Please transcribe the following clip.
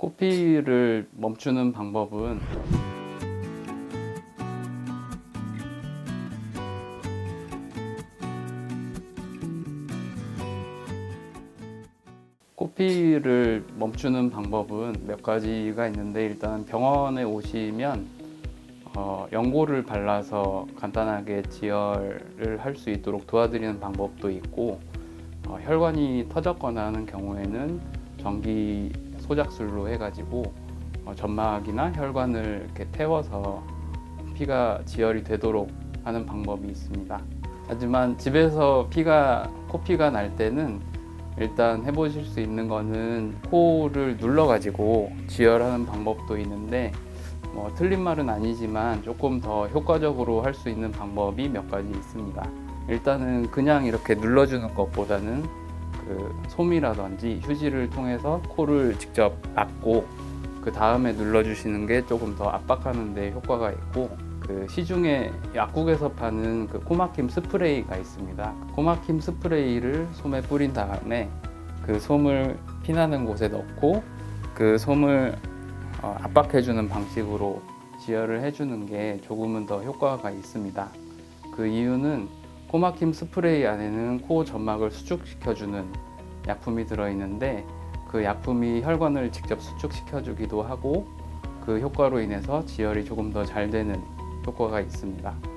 코피를 멈추는 방법은 코피를 멈추는 방법은 몇 가지가 있는데 일단 병원에 오시면 어, 연고를 발라서 간단하게 지혈을 할 수 있도록 도와드리는 방법도 있고 어, 혈관이 터졌거나 하는 경우에는 전기 소작술로 해가지고 어, 점막이나 혈관을 이렇게 태워서 피가 지혈이 되도록 하는 방법이 있습니다. 하지만 집에서 피가 코피가 날 때는 일단 해보실 수 있는 거는 코를 눌러가지고 지혈하는 방법도 있는데 뭐 틀린 말은 아니지만 조금 더 효과적으로 할 수 있는 방법이 몇 가지 있습니다. 일단은 그냥 이렇게 눌러주는 것보다는 그 솜이라든지 휴지를 통해서 코를 직접 막고 그 다음에 눌러주시는 게 조금 더 압박하는 데 효과가 있고 그 시중에 약국에서 파는 그 코막힘 스프레이가 있습니다. 코막힘 스프레이를 솜에 뿌린 다음에 그 솜을 피나는 곳에 넣고 그 솜을 어, 압박해주는 방식으로 지혈을 해주는 게 조금은 더 효과가 있습니다. 그 이유는 코막힘 스프레이 안에는 코 점막을 수축시켜주는 약품이 들어있는데 그 약품이 혈관을 직접 수축시켜주기도 하고 그 효과로 인해서 지혈이 조금 더 잘 되는 효과가 있습니다.